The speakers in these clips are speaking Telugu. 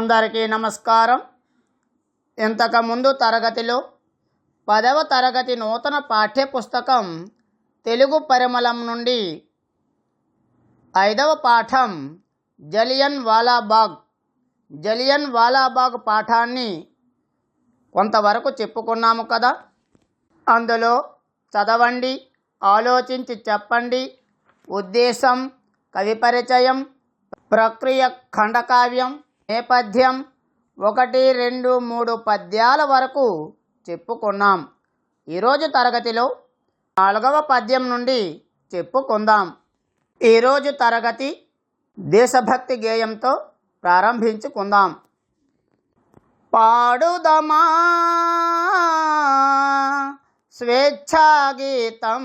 అందరికీ నమస్కారం. ఇంతకుముందు తరగతిలో పదవ తరగతి నూతన పాఠ్యపుస్తకం తెలుగు పరిమళం నుండి ఐదవ పాఠం జలియన్ వాలాబాగ్ జలియన్ వాలాబాగ్ పాఠాన్ని కొంతవరకు చెప్పుకున్నాము కదా. అందులో చదవండి ఆలోచించి చెప్పండి. ఉద్దేశం కవి పరిచయం ప్రక్రియ ఖండకావ్యం నేపథ్యం ఒకటి రెండు మూడు పద్యాల వరకు చెప్పుకున్నాం. ఈరోజు తరగతిలో నాలుగవ పద్యం నుండి చెప్పుకుందాం. ఈరోజు తరగతి దేశభక్తి గేయంతో ప్రారంభించుకుందాం. పాడుదమా స్వేచ్ఛాగీతం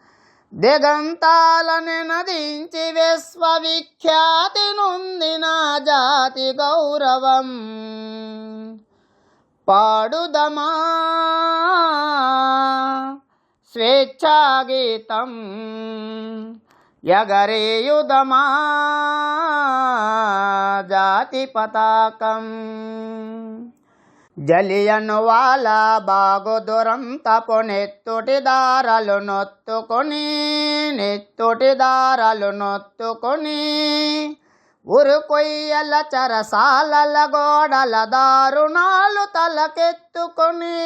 దిగంతాలని నదించి విశ్వవిఖ్యాతి నా జాతి గౌరవం. పాడుదమా స్వేచ్ఛాగీతం ఎగరేయుదమా జాతి పతాకం. జలియను వాళ్ళ బాగు దురంతపు నెత్తుటి దారలు నొత్తుకొని నెత్తుటి దారలు నొత్తుకొని. ఉరుకొయ్యల చరసాలల గోడల దారుణాలు తలకెత్తుకొని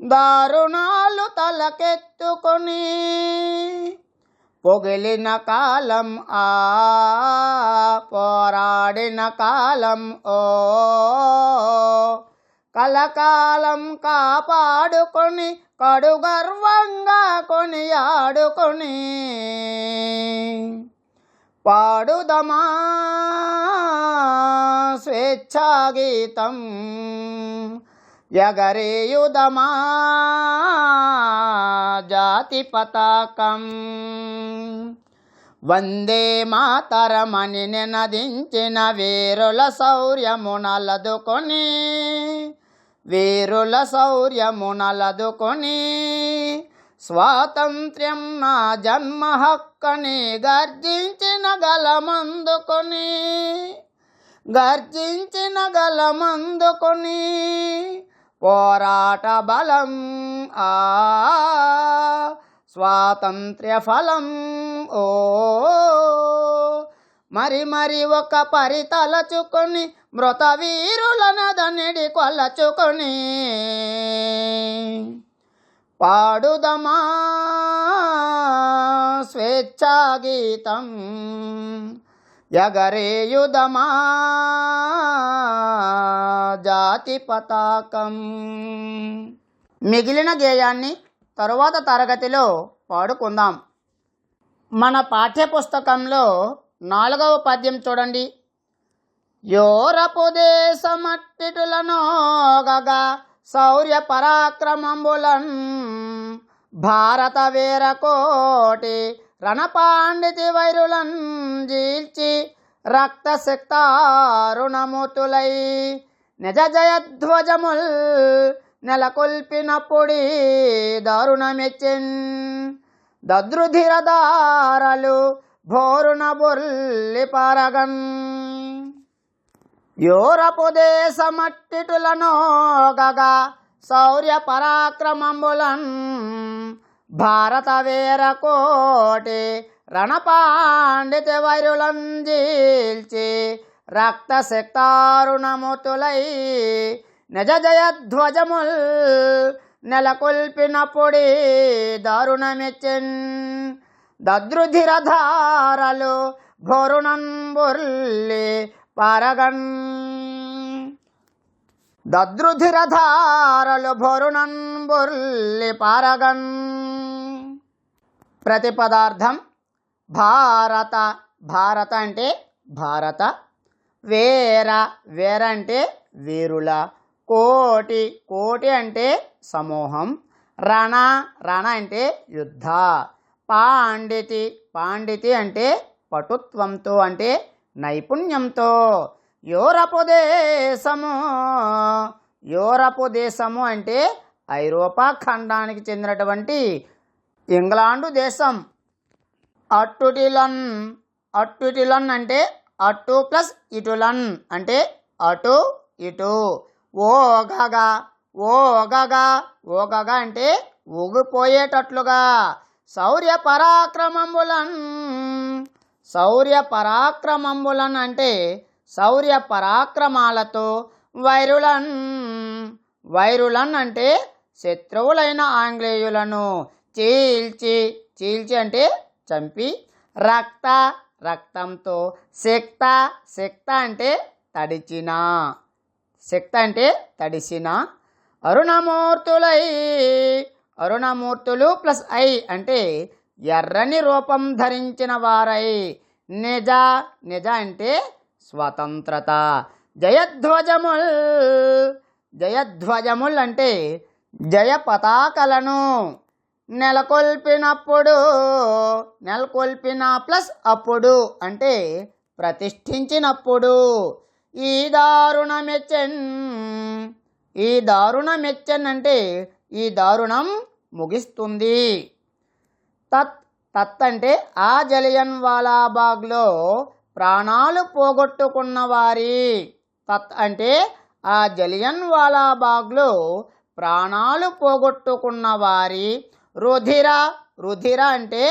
దారుణాలు తలకెత్తుకొని. పొగిలిన కాలం ఆ పోరాడిన కాలం ఓ కలకాలం కాపాడుకొని కడు గర్వంగా కొని ఆడుకొని పాడుదమా స్వేచ్ఛాగీతం ఎగరేయుదమా జాతి పతాకం. వందే మాతరమని నినదించిన వీరుల శౌర్యమునలదుకొని వీరుల శౌర్యమునలదుకొని స్వాతంత్ర్యం నా జన్మ హక్కని గర్జించిన గలమందుకొని గర్జించిన గలమందుకొని పోరాట బలం ఆ స్వాతంత్ర్య ఫలం ఓ మరి మరి ఒక పరి తలచుకొని మృత వీరులనదనిడి కొలచుకొని పాడుదమా స్వేచ్ఛాగీతం ఎగరేయుదమా జాతి పతాకం. మిగిలిన గేయాన్ని తరువాత తరగతిలో పాడుకుందాం. మన పాఠ్యపుస్తకంలో నాలుగవ పద్యం చూడండి. యోరపు దేశమట్టిటులనోగగా శౌర్య పరాక్రమంబులన్ భారత వీరకోటి రణపాండితి వైరులం జీల్చి రక్త శక్తారుణముతులై నిజ జయధ్వజముల్ నెలకొల్పినప్పుడి దారుణమెచ్చిన్. దద్రుధిరదారలు భోరున బొల్లి పారగన్ యూరపు దేశమట్టిటులనోగగా శౌర్య పరాక్రమంబులన్ భారత వీర కోటి రణపాండిత వైరులంజీల్చి రక్త శక్తారుణముతులై నిజ జయధ్వజముల్ నెలకొల్పినప్పుడి దారుణమెచ్చిన్ దద్రుధిరధారలు భోరుణన్ పరగన్. దద్రుధిరధారలు భోరుణన్ బొర్లి పారగన్ ప్రతిపదార్థం భారత భారత అంటే భారత వేర వేర అంటే వీరుల కోటి కోటి అంటే సమూహం రణ రణ అంటే యుద్ధ పాండితి పాండితి అంటే పటుత్వంతో అంటే నైపుణ్యంతో యూరపు దేశము యూరపు దేశము అంటే ఐరోపా ఖండానికి చెందినటువంటి ఇంగ్లాండు దేశం. అట్టుటిలన్ అట్టుటిలన్ అంటే అటు ప్లస్ ఇటులన్ అంటే అటు ఇటు. ఓగగా ఓగగా ఓగగా అంటే ఊగిపోయేటట్లుగా. శౌర్య పరాక్రమంబులన్ శౌర్య పరాక్రమంబులన్ అంటే శౌర్య పరాక్రమాలతో వైరులన్ వైరులన్ అంటే శత్రువులైన ఆంగ్లేయులను. చీల్చి చీల్చి అంటే చంపి రక్త రక్తంతో శక్త శక్త అంటే తడిచిన శక్త అంటే తడిసిన. అరుణమూర్తులై అరుణమూర్తులు ప్లస్ ఐ అంటే ఎర్రని రూపం ధరించిన వారై. నిజ నిజ అంటే స్వతంత్రత. జయధ్వజముల్. జయధ్వజముల్ అంటే జయ పతాకలను నెలకొల్పినప్పుడు నెలకొల్పిన ప్లస్ అప్పుడు అంటే ప్రతిష్ఠించినప్పుడు. ఈ దారుణ మెచ్చన్ ఈ దారుణ మెచ్చన్ అంటే ఈ దారుణం ముగిస్తుంది. తత్ తత్ అంటే ఆ జలియన్ వాలాబాగ్లో ప్రాణాలు పోగొట్టుకున్న వారి తత్ అంటే ఆ జలియన్ వాలాబాగ్లో ప్రాణాలు పోగొట్టుకున్న వారి రుధిర రుధిర అంటే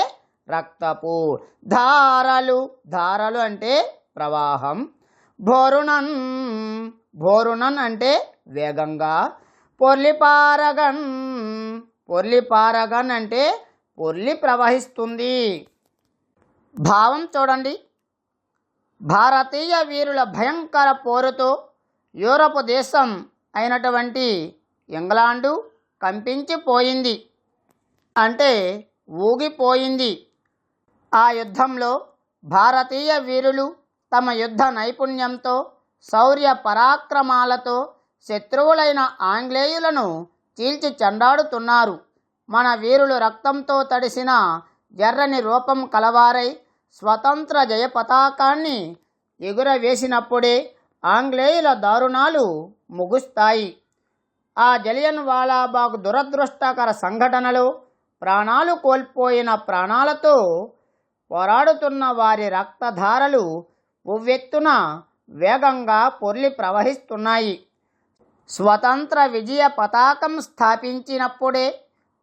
రక్తపు ధారలు ధారలు అంటే ప్రవాహం భోరుణన్ భోరుణన్ అంటే వేగంగా పొర్లిపారగన్ పొర్లిపారగన్ అంటే పొర్లి ప్రవహిస్తుంది. భావం చూడండి. భారతీయ వీరుల భయంకర పోరుతో యూరప్ దేశం అయినటువంటి ఇంగ్లాండు కంపించిపోయింది. అంటే ఊగిపోయింది. ఆ యుద్ధంలో భారతీయ వీరులు తమ యుద్ధ నైపుణ్యంతో శౌర్య పరాక్రమాలతో శత్రువులైన ఆంగ్లేయులను చీల్చి చెండాడుతున్నారు. మన వీరులు రక్తంతో తడిసిన ఎర్రని రూపం కలవారై స్వతంత్ర జయ పతాకాన్ని ఎగురవేసినప్పుడే ఆంగ్లేయుల దారుణాలు ముగుస్తాయి. ఆ జలియన్ వాలాబాగ్ దురదృష్టకర సంఘటనలో ప్రాణాలు కోల్పోయిన ప్రాణాలతో పోరాడుతున్న వారి రక్తధారలు ఉవ్వెత్తున వేగంగా పొర్లి ప్రవహిస్తున్నాయి. స్వతంత్ర విజయ పతాకం స్థాపించినప్పుడే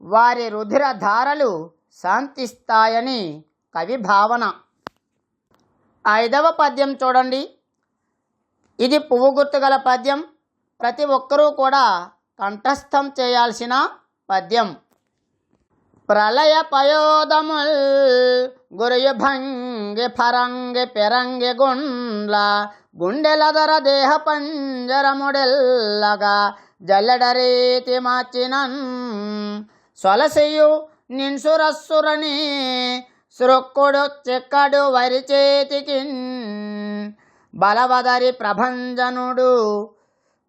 వారి రుధిర ధారలు శాంతిస్తాయని కవి భావన ఐదవ పద్యం చూడండి. ఇది పువ్వు గుర్తుగల పద్యం. ప్రతి ఒక్కరూ కూడా కంఠస్థం చేయాల్సిన పద్యం. ప్రళయ పయోదముల్ గురుయు భంగి ఫరంగి పెరంగి గుండ్ల గుండెలదర దేహ పంజరముడెల్లగా జల్లెడరీతి మార్చినన్. సొలసియు నిన్సురస్సురని శృక్కుడు చిక్కడు వరిచేతికి బలవదరి ప్రభంజనుడు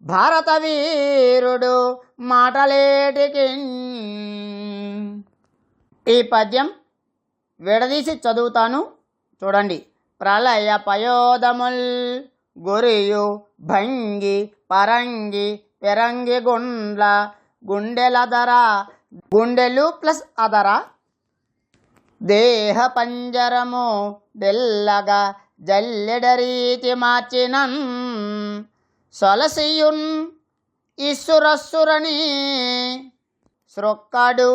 భారత వీరుడు మాటలేటికి. ఈ పద్యం విడదీసి చదువుతాను. చూడండి. ప్రళయ పయోదముల్ గురియు భంగి పరంగి పెరంగి గుండ్ల గుండెల ధర గుండెలు ప్లస్ అదర. దేహ పంజరము డెల్లగా జల్లెడరీతి మార్చినన్ సొలసియున్ ఇసురస్సురని సృక్కడు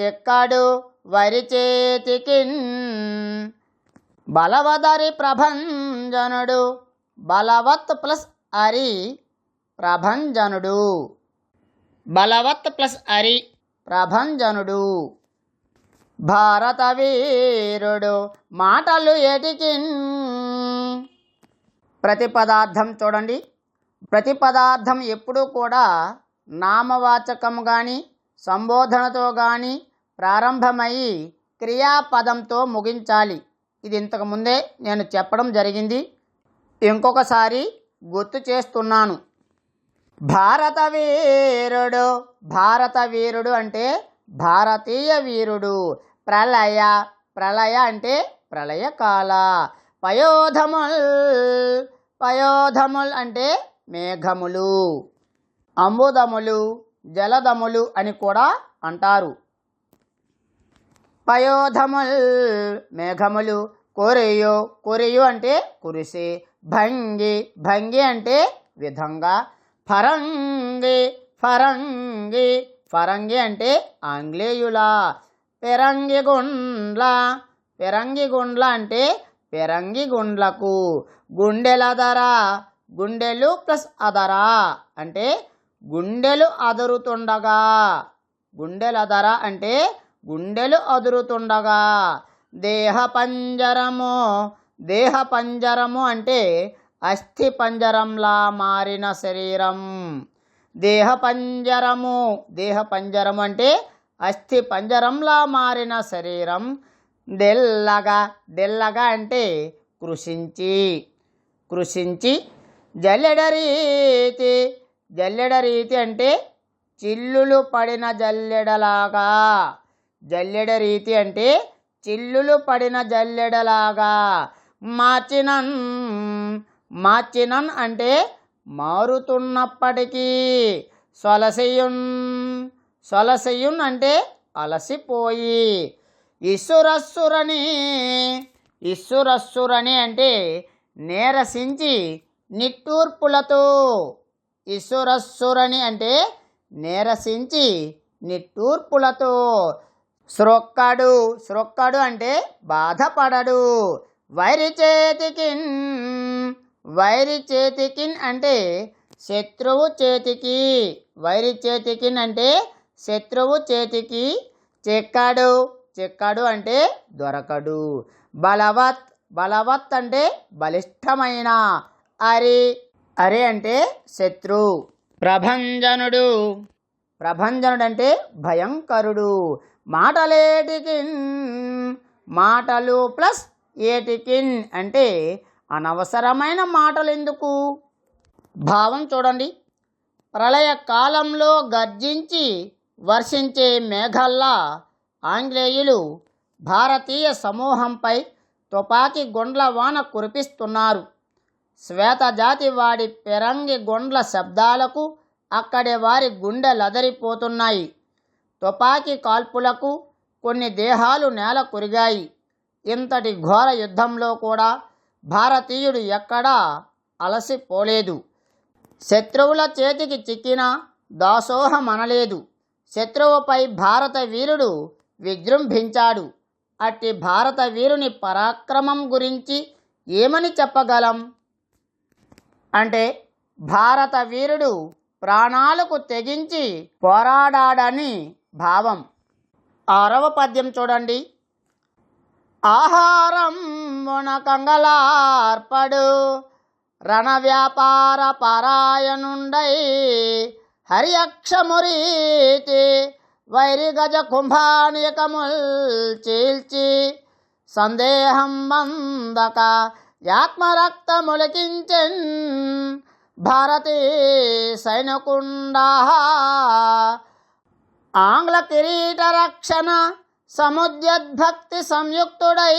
చెక్కడు వరి చేతికిన్. బలవదరి ప్రభంజనుడు బలవత్ ప్లస్ అరి ప్రభంజనుడు. బలవత్ ప్లస్ అరి ప్రభంజనుడు. భారత వీరుడు మాటలు ఎటికి ప్రతి పదార్థం చూడండి. ప్రతి పదార్థం ఎప్పుడూ కూడా నామవాచకం కానీ సంబోధనతో కానీ ప్రారంభమయ్యి క్రియాపదంతో ముగించాలి. ఇది ఇంతకు ముందే నేను చెప్పడం జరిగింది. ఇంకొకసారి గుర్తు చేస్తున్నాను. భారత వీరుడు భారత వీరుడు అంటే భారతీయ వీరుడు. ప్రళయ ప్రళయ అంటే ప్రళయకాల. పయోధముల్ పయోధముల్ అంటే మేఘములు. అంబుదములు జలదములు అని కూడా అంటారు. పయోధముల్ మేఘములు కొరియు కొరియు అంటే కురిసి భంగి భంగి అంటే విధంగా ఫరంగి ఫరంగి ఫరంగి అంటే ఆంగ్లేయుల. పెరంగి గుండ్ల. పెరంగి గుండ్ల అంటే పెరంగి గుండ్లకు. గుండెల ధర గుండెలు ప్లస్ అదర అంటే గుండెలు అదురుతుండగా. గుండెల ధర అంటే గుండెలు అదురుతుండగా. దేహ పంజరము. దేహ పంజరము అంటే అస్థి పంజరంలా మారిన శరీరం. దేహ పంజరము దేహ పంజరం అంటే అస్థి పంజరంలా మారిన శరీరం. డెల్లగా. డెల్లగా అంటే కృషించి. కృషించి జల్లెడ రీతి. జల్లెడ రీతి అంటే చిల్లులు పడిన జల్లెడలాగా. జల్లెడ రీతి అంటే చిల్లులు పడిన జల్లెడలాగా. మార్చినన్. మార్చినన్ అంటే మారుతున్నప్పటికీ సొలసయున్ సొలసయున్ అంటే అలసిపోయి. ఇసురస్సురని ఇసురస్సురని అంటే నేరసించి నిట్టూర్పులతో. ఇసురస్సురని అంటే నేరసించి నిట్టూర్పులతో. శ్రొక్కడు శ్రొక్కడు అంటే బాధపడడు. వైరి చేతికి వైరి చేతికిన్ అంటే శత్రువు చేతికి. వైరి చేతికిన్ అంటే శత్రువు చేతికి. చెక్కాడు. చెక్కాడు అంటే దొరకడు. బలవత్. బలవత్ అంటే బలిష్టమైన. అరి. అరి అంటే శత్రు. ప్రభంజనుడు. ప్రభంజనుడు అంటే భయంకరుడు. మాటలేటికిన్. మాటలు ప్లస్ ఏటికిన్ అంటే అనవసరమైన మాటలు ఎందుకు భావం చూడండి. ప్రళయ కాలంలో గర్జించి వర్షించే మేఘల్లా ఆంగ్లేయులు భారతీయ సమూహంపై తుపాకీ గుండ్ల వాన కురిపిస్తున్నారు. శ్వేతజాతి వాడి పెరంగి గుండ్ల శబ్దాలకు అక్కడి వారి గుండెలదరిపోతున్నాయి తుపాకీ కాల్పులకు కొన్ని దేహాలు నేల కొరిగాయి. ఇంతటి ఘోర యుద్ధంలో కూడా భారతీయుడు ఎక్కడా అలసిపోలేదు. శత్రువుల చేతికి చిక్కిన దాసోహమనలేదు. శత్రువుపై భారత వీరుడు విజృంభించాడు. అట్టి భారత వీరుని పరాక్రమం గురించి ఏమని చెప్పగలం? అంటే భారత వీరుడు ప్రాణాలకు తెగించి పోరాడాడని భావం. ఆరవ పద్యం చూడండి. ఆహారం మునకంగలార్పడు రణ వ్యాపార పారాయణుండై హరియక్షమురీతి వైరి గజ కుంభానికముల్ చీల్చి సందేహం మందక యాత్మరక్తములికించెన్ భారతీ సైనకుండా ఆంగ్ల కిరీట రక్షణ సముద్యద్భక్తి సంయుక్తుడై.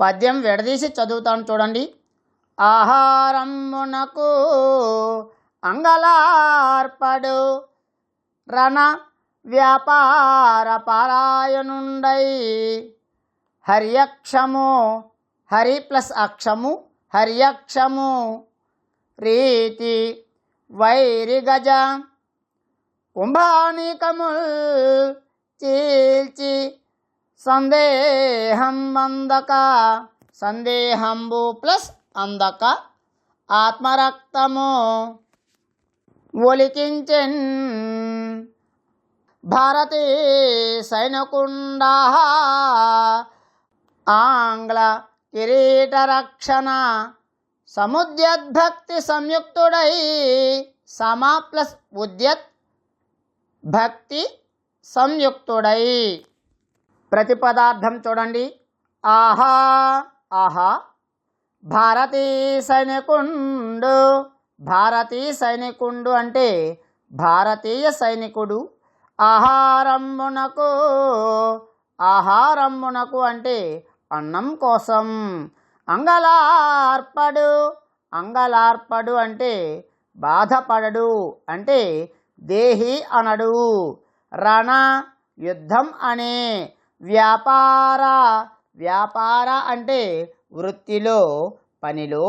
పద్యం విడదీసి చదువుతాను చూడండి. ఆహారమునకు అంగలార్పడు. రణ వ్యాపార పారాయణుండై. హర్యక్షము హరి ప్లస్ అక్షము హర్యక్షము. రీతి వైరి గజ కుంభానికముల్ చీల్చి సందేహం అందక. సందేహంబు ప్లస్ అందక. ఆత్మరక్తము ఒలికించెన్. భారతీ సైనకుండా. ఆంగ్ల కిరీటరక్షణ. సముద్యద్భక్తి సంయుక్తుడై సమా ప్లస్ ఉద్యత్. భక్తి సంయుక్తుడై. ప్రతి పదార్థం చూడండి. ఆహా ఆహా. భారతీ సైనికుండు భారతీయ సైనికుండు అంటే భారతీయ సైనికుడు. ఆహారమ్మునకు ఆహారమునకు అంటే అన్నం కోసం. అంగలార్పడు అంగలార్పడు అంటే బాధపడడు అంటే దేహి అనడు. రణ యుద్ధం అనే వ్యాపార వ్యాపార అంటే వృత్తిలో పనిలో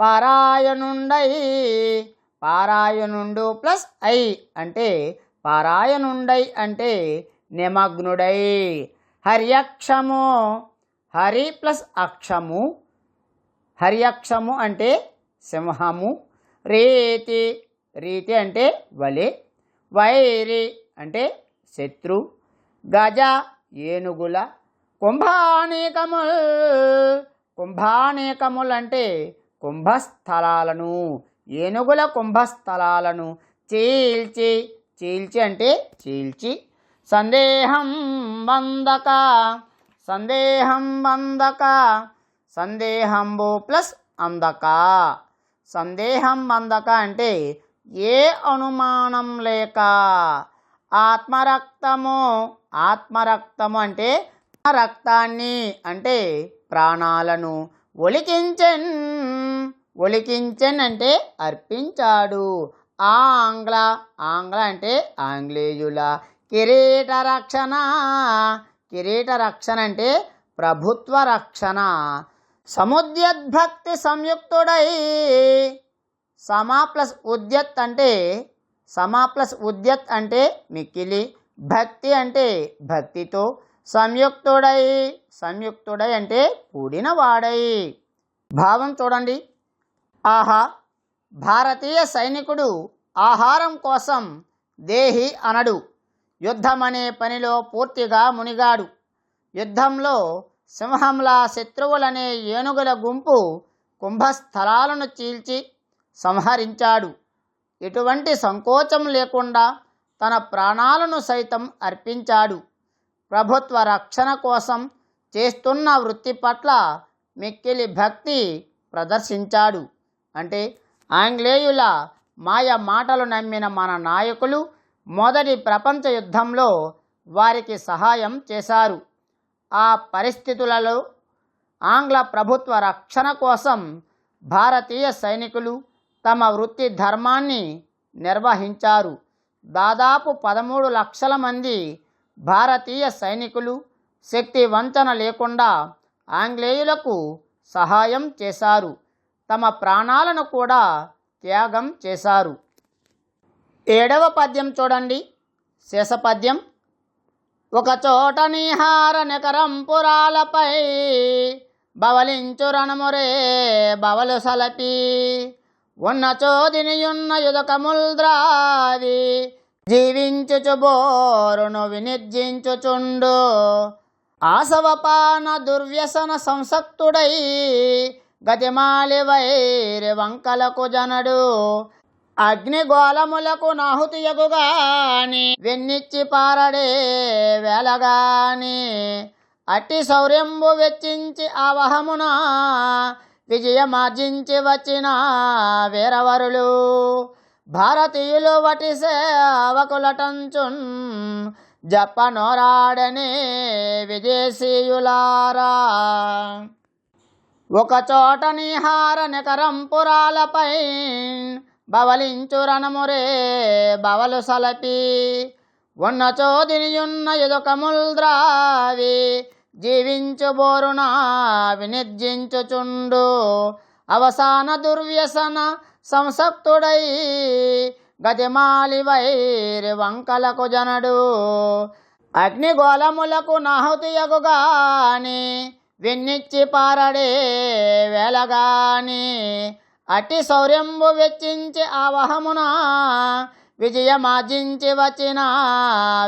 పారాయణుండై పారాయణుండు ప్లస్ ఐ అంటే పారాయణుండై అంటే నిమగ్నుడై. హర్యక్షము హరి ప్లస్ అక్షము హర్యక్షము అంటే సింహము రీతి రీతి అంటే వలె వైరి అంటే శత్రు గజ ఏనుగుల కుంభానేకముల్ కుంభానేకములు అంటే కుంభస్థలాలను ఏనుగుల కుంభస్థలాలను. చీల్చి చీల్చి అంటే చీల్చి. సందేహం వందక సందేహం వందక సందేహంబు ప్లస్ అందక. సందేహం వందక అంటే ఏ అనుమానం లేక. ఆత్మరక్తము. ఆత్మరక్తము అంటే రక్తాన్ని అంటే ప్రాణాలను ఒలికించెన్ ఒలికించెన్ అంటే అర్పించాడు. ఆంగ్ల ఆంగ్ల అంటే ఆంగ్లేయుల. కిరీట రక్షణ కిరీట రక్షణ అంటే ప్రభుత్వ రక్షణ. సముద్యద్భక్తి సంయుక్తుడై సమా ప్లస్ ఉద్యత్ అంటే సమా ప్లస్ ఉద్యత్ అంటే మిక్కిలి భక్తి అంటే భక్తితో సంయుక్తుడై సంయుక్తుడై అంటే కూడిన వాడై. భావం చూడండి. ఆహా భారతీయ సైనికుడు ఆహారం కోసం దేహి అనడు. యుద్ధమనే పనిలో పూర్తిగా మునిగాడు. యుద్ధంలో సింహంలా శత్రువులనే ఏనుగుల గుంపు కుంభస్థలాలను చీల్చి సంహరించాడు. ఎటువంటి సంకోచం లేకుండా తన ప్రాణాలను సైతం అర్పించాడు. ప్రభుత్వ రక్షణ కోసం చేస్తున్న వృత్తి పట్ల మిక్కిలి భక్తి ప్రదర్శించాడు. అంటే ఆంగ్లేయుల మాయ మాటలు నమ్మిన మన నాయకులు మొదటి ప్రపంచ యుద్ధంలో వారికి సహాయం చేశారు. ఆ పరిస్థితులలో ఆంగ్ల ప్రభుత్వ రక్షణ కోసం భారతీయ సైనికులు తమ వృత్తి ధర్మాన్ని నిర్వహించారు. దాదాపు పదమూడు లక్షల మంది భారతీయ సైనికులు శక్తి వంచన లేకుండా ఆంగ్లేయులకు సహాయం చేశారు. తమ ప్రాణాలను కూడా త్యాగం చేశారు. ఏడవ పద్యం చూడండి. శేషపద్యం. ఒక చోట నిహార నెకరంపురాలపై బవలించు రణమురే బవలు సలపి. ఉన్న చోదినియున్న యుదకముల్ద్రావి జీవించుచు బోరును వినిర్జించుచుండు. ఆసవపాన దుర్వ్యసన సంసక్తుడై గతిమాలి వైరి వంకలకు జనడు. అగ్నిగోళములకు నాహుతియగుగాని వెన్నిచ్చి పారడే వేలగాని అట్టి శౌర్యంబు వెచ్చించి ఆవహమున విజయమార్జించి వచ్చిన వీరవరులు. భారతీయులు వటి సేవకులటంచున్ జపనోరాడని విదేశీయులారా. ఒక చోట నిహార నికరంపురాలపై బవలించు రణమురే బవలు సలపి. ఉన్న చోదినియున్న ఎదుకముల్ద్రావి జీవించు జీవించుబోరునా వినిర్జించుచుండు. అవసాన దుర్వ్యసన సంసక్తుడై గతిమాలి వైరి వంకలకు జనడు. అగ్నిగోళములకు నాహుతియగుగాని విన్నిచ్చి పారడే వేలగాని అటి శౌర్యంబు వెచ్చించి ఆవహమున విజయమార్జించి వచ్చిన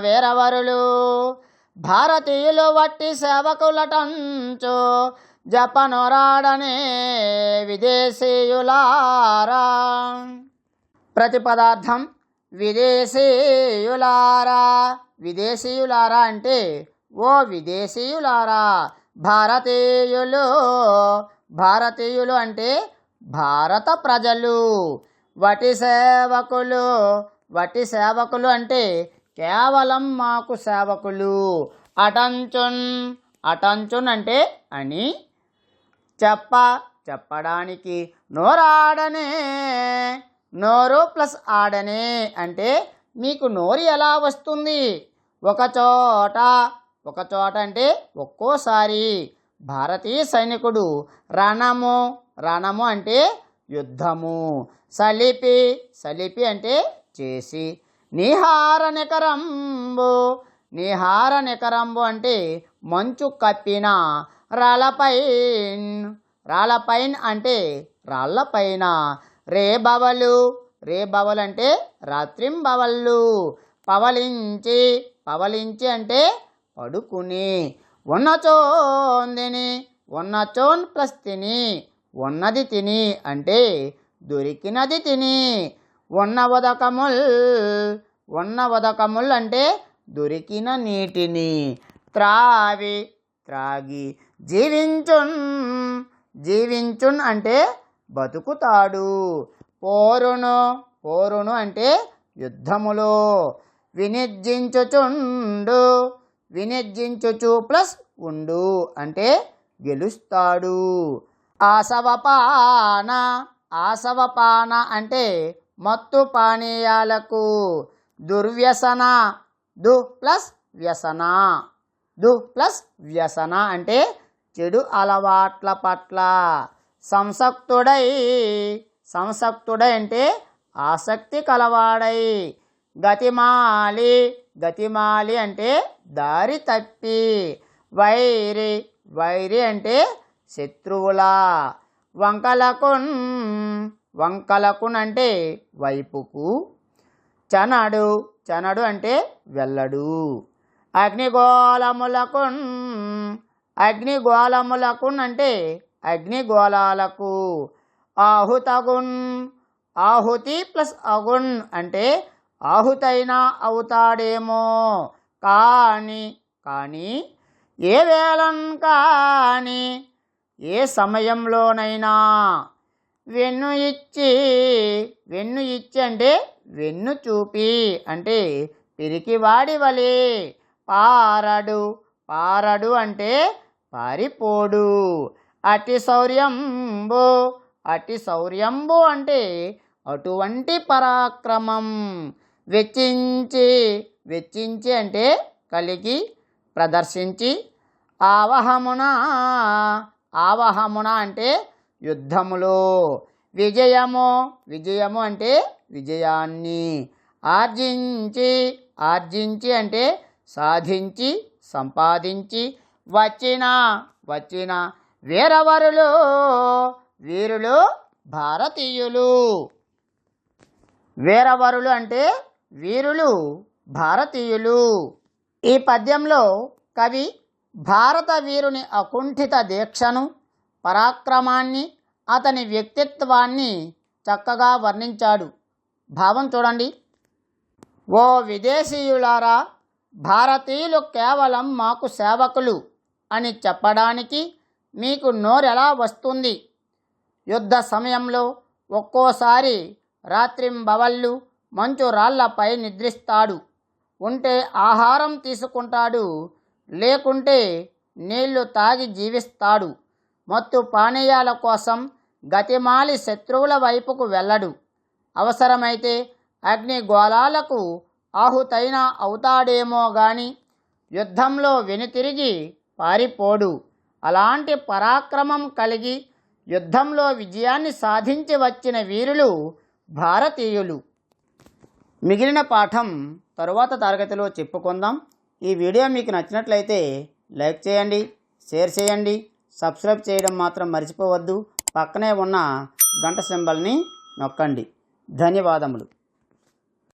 వేరవరులు. భారతీయులు వట్టి సేవకులటంచు జపనొరాడనే విదేశీయులారా. ప్రతి పదార్థం విదేశీయులారా. విదేశీయులారా అంటే ఓ విదేశీయులారా భారతీయులు. భారతీయులు అంటే భారత ప్రజలు. వటి సేవకులు వటి సేవకులు అంటే కేవలం మాకు సేవకులు. అటంచున్ అటంచున్ అంటే అని చెప్ప చెప్పడానికి. నోరాడనే నోరు ప్లస్ ఆడనే అంటే మీకు నోరు ఎలా వస్తుంది? ఒక చోట ఒక చోట అంటే ఒక్కోసారి. భారతీయ సైనికుడు రణము రణము అంటే యుద్ధము. సలిపి సలిపి అంటే చేసి. నిహార నికరంబు నిహార నికరంబు అంటే మంచు కప్పిన రాళ్ళపైన్. రాళ్ళపైన్ అంటే రాళ్ళపైన. రేబవలు రేబవలు అంటే రాత్రింబవళ్ళు పవలించి. పవలించి అంటే పడుకుని. ఉన్నచోందిని. ఉన్నచోన్ ప్లస్ తిని ఉన్నది తిని అంటే దొరికినది తిని. ఉన్న ఉదకముల్ ఉన్న ఉదకముల్ అంటే దొరికిన నీటిని. త్రావి త్రాగి జీవించున్. జీవించున్ అంటే బతుకుతాడు. పోరును పోరును అంటే యుద్ధములో. వినిర్జించుచుండు వినిర్జించుచు ప్లస్ ఉండు అంటే గెలుస్తాడు. ఆసవపాన ఆసవపాన అంటే మత్తు పానీయాలకు దుర్వ్యసన. దు ప్లస్ వ్యసన. దు ప్లస్ వ్యసన అంటే చెడు అలవాట్ల పట్ల. సంసక్తుడై సంసక్తుడై అంటే ఆసక్తి కలవాడై. గతిమాలి గతిమాలి అంటే దారి తప్పి. వైరి వైరి అంటే శత్రువుల. వంకలకున్ వంకలకున్ అంటే వైపుకు. చనడు చనడు అంటే వెళ్ళడు అగ్నిగోళములకున్ అగ్నిగోళములకున్ అంటే అగ్నిగోళాలకు. ఆహుతగున్ ఆహుతి ప్లస్ అగున్ అంటే ఆహుతైనా అవుతాడేమో. కానీ కానీ ఏ వేళన్ కానీ ఏ సమయంలోనైనా వెన్ను ఇచ్చి వెన్ను ఇచ్చి అంటే వెన్ను చూపి అంటే పిరికివాడి వలె. పారడు పారడు అంటే పారిపోడు. అతి శౌర్యంబు అతి శౌర్యంబు అంటే అటువంటి పరాక్రమం. వెచ్చించి వెచ్చించి అంటే కలిగి ప్రదర్శించి ఆవహమున ఆవహమున అంటే యుద్ధములో. విజయము విజయము అంటే విజయాన్ని. ఆర్జించి ఆర్జించి అంటే సాధించి సంపాదించి వచ్చిన వచ్చిన వీరవరులు వీరులు భారతీయులు. వీరవరులు అంటే వీరులు భారతీయులు. ఈ పద్యంలో కవి భారత వీరుని అకుంఠిత దీక్షను పరాక్రమాన్ని అతని వ్యక్తిత్వాన్ని చక్కగా వర్ణించాడు. భావం చూడండి. ఓ విదేశీయులారా భారతీయులు కేవలం మాకు సేవకులు అని చెప్పడానికి మీకు నోరెలా వస్తుంది? యుద్ధ సమయంలో ఒక్కోసారి రాత్రింబవళ్ళు మంచు రాళ్ళపై నిద్రిస్తాడు. ఉంటే ఆహారం తీసుకుంటాడు లేకుంటే నీళ్ళు తాగి జీవిస్తాడు. మత్తు పానీయాల కోసం గతిమాలి శత్రువుల వైపుకు వెళ్ళడు. అవసరమైతే అగ్ని గోళాలకు ఆహుతైన అవుతాడేమో గాని యుద్ధంలో వెనుతిరిగి పారిపోడు. అలాంటి పరాక్రమం కలిగి యుద్ధంలో విజయాన్ని సాధించి వచ్చిన వీరులు భారతీయులు. మిగిలిన పాఠం తరువాత తరగతిలో చెప్పుకుందాం. ఈ వీడియో మీకు నచ్చినట్లయితే లైక్ చేయండి షేర్ చేయండి. సబ్స్క్రైబ్ చేయడం మాత్రం మర్చిపోవద్దు. పక్కనే ఉన్న గంట సింబల్ని నొక్కండి. ధన్యవాదములు.